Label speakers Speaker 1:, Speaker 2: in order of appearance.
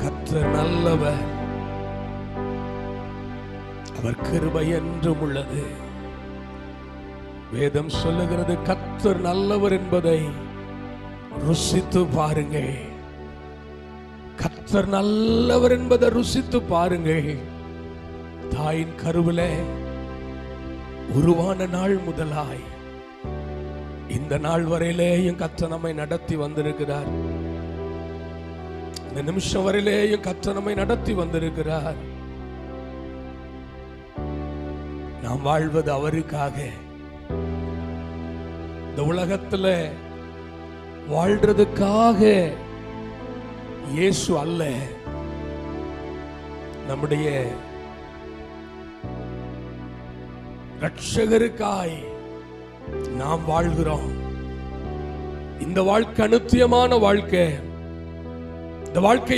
Speaker 1: கற்ற நல்லவர். அவர் கிருபை என்றும் உள்ளது. வேதம் சொல்லுகிறது கத்தர் நல்லவர் என்பதை ருசித்து பாருங்கள் கத்தர் நல்லவர் என்பதை ருசித்து பாருங்கள் தாயின் கருவிலே உருவான நாள் முதலாய். இந்த நாள் வரையிலேயும் கத்த நம்மை நடத்தி வந்திருக்கிறார். இந்த நிமிஷம் வரையிலேயும் கத்த நம்மை நடத்தி வந்திருக்கிறார். நாம் வாழ்வது அவருக்காக. இந்த உலகத்துல வாழ்றதுக்காக இயேசு அல்ல. நம்முடைய ரட்சகருக்காய் நாம் வாழ்கிறோம். இந்த வாழ்க்கை அனுத்தியமான வாழ்க்கை. இந்த வாழ்க்கை